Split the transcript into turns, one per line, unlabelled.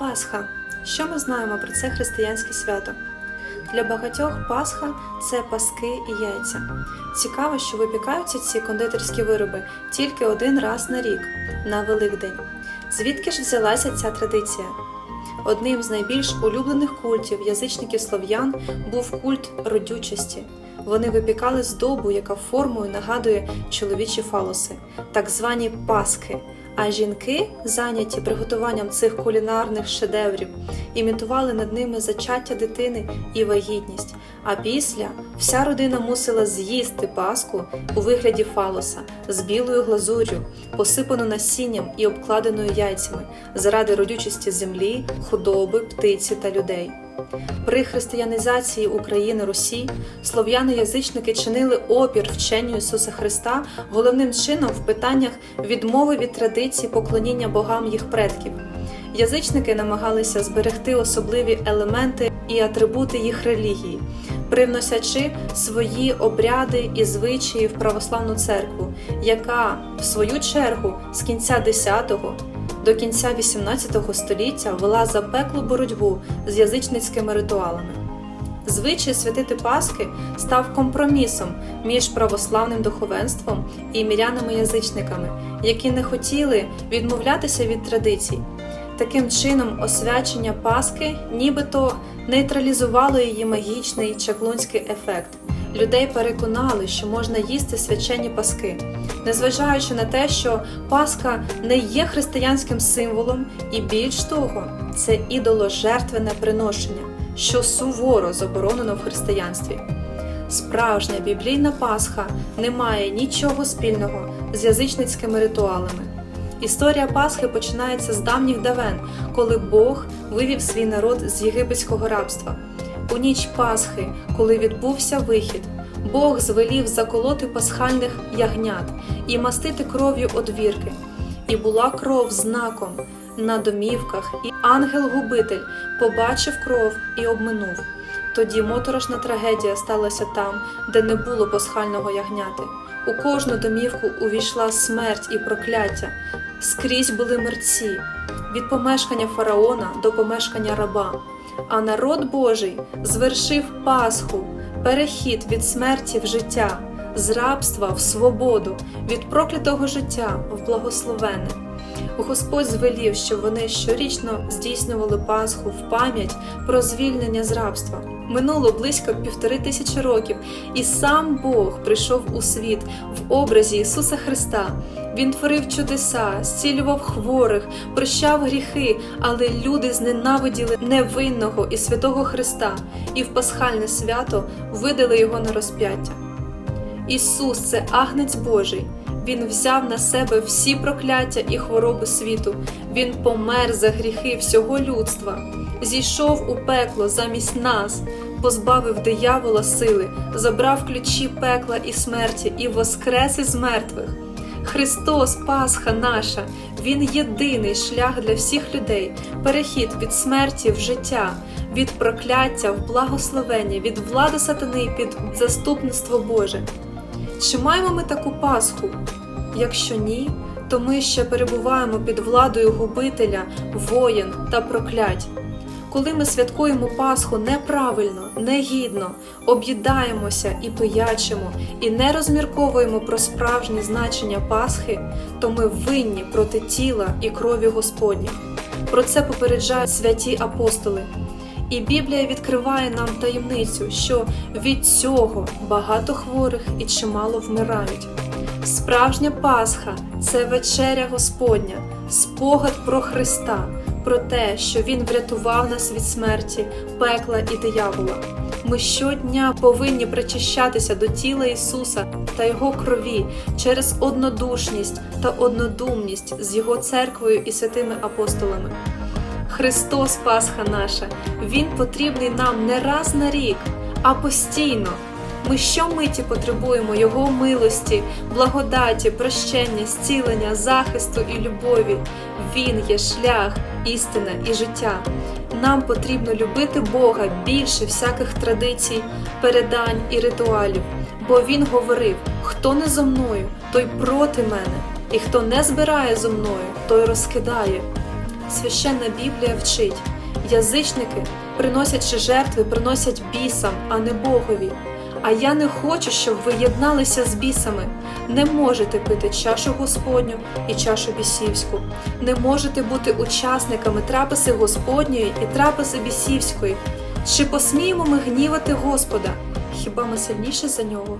Пасха. Що ми знаємо про це християнське свято? Для багатьох Пасха це паски і яйця. Цікаво, що випікаються ці кондитерські вироби тільки один раз на рік на Великдень. Звідки ж взялася ця традиція? Одним з найбільш улюблених культів язичників слов'ян був культ родючості. Вони випікали здобу, яка формою нагадує чоловічі фалоси, так звані паски. А жінки, зайняті приготуванням цих кулінарних шедеврів, імітували над ними зачаття дитини і вагітність. А після вся родина мусила з'їсти паску у вигляді фалоса з білою глазур'ю, посипану насінням і обкладеною яйцями заради родючості землі, худоби, птиці та людей. При християнізації України Русі слов'яни-язичники чинили опір вченню Ісуса Христа головним чином в питаннях відмови від традицій поклоніння богам їх предків. Язичники намагалися зберегти особливі елементи і атрибути їх релігії, привносячи свої обряди і звичаї в православну церкву, яка, в свою чергу, з кінця X до кінця XVIII століття вела запеклу боротьбу з язичницькими ритуалами. Звичай святити Пасхи став компромісом між православним духовенством і мірянами-язичниками, які не хотіли відмовлятися від традицій. Таким чином, освячення Пасхи нібито нейтралізувало її магічний чаклунський ефект. Людей переконали, що можна їсти свячені паски, незважаючи на те, що Пасха не є християнським символом, і більш того, це ідоложертвене приношення, що суворо заборонено в християнстві. Справжня біблійна Пасха не має нічого спільного з язичницькими ритуалами. Історія Пасхи починається з давніх давен, коли Бог вивів свій народ з єгипетського рабства. У ніч Пасхи, коли відбувся вихід, Бог звелів заколоти пасхальних ягнят і мастити кров'ю одвірки. І була кров знаком на домівках, і ангел-губитель побачив кров і обминув. Тоді моторошна трагедія сталася там, де не було пасхального ягняти. У кожну домівку увійшла смерть і прокляття. Скрізь були мерці від помешкання фараона до помешкання раба. А народ Божий звершив Пасху, перехід від смерті в життя, з рабства в свободу, від проклятого життя в благословене. Господь звелів, щоб вони щорічно здійснювали Пасху в пам'ять про звільнення з рабства. Минуло близько півтори тисячі років, і сам Бог прийшов у світ в образі Ісуса Христа. Він творив чудеса, зцілював хворих, прощав гріхи, але люди зненавиділи невинного і святого Христа, і в пасхальне свято видали його на розп'яття. Ісус це агнець Божий. Він взяв на себе всі прокляття і хвороби світу. Він помер за гріхи всього людства, зійшов у пекло замість нас, позбавив диявола сили, забрав ключі пекла і смерті і воскрес із мертвих. Христос, Пасха наша, Він єдиний шлях для всіх людей, перехід від смерті в життя, від прокляття в благословення, від влади сатани під заступництво Боже. Чи маємо ми таку Пасху? Якщо ні, то ми ще перебуваємо під владою губителя, воєн та проклять. Коли ми святкуємо Пасху неправильно, негідно, об'їдаємося і пиячимо, і не розмірковуємо про справжнє значення Пасхи, то ми винні проти тіла і крові Господні. Про це попереджають святі апостоли. І Біблія відкриває нам таємницю, що від цього багато хворих і чимало вмирають. Справжня Пасха це вечеря Господня, спогад про Христа, про те, що Він врятував нас від смерті, пекла і диявола. Ми щодня повинні причащатися до тіла Ісуса та Його крові через однодушність та однодумність з Його церквою і святими апостолами. Христос Пасха наша, Він потрібний нам не раз на рік, а постійно. Ми щомиті потребуємо Його милості, благодаті, прощення, зцілення, захисту і любові. Він є шлях, істина і життя. Нам потрібно любити Бога більше всяких традицій, передань і ритуалів, бо Він говорив: хто не зо мною, той проти мене, і хто не збирає зо мною, той розкидає. Священна Біблія вчить. Язичники, приносячи жертви, приносять бісам, а не Богові. А я не хочу, щоб ви єдналися з бісами. Не можете пити чашу Господню і чашу бісівську. Не можете бути учасниками трапези Господньої і трапези бісівської. Чи посміємо ми гнівати Господа? Хіба ми сильніші за нього?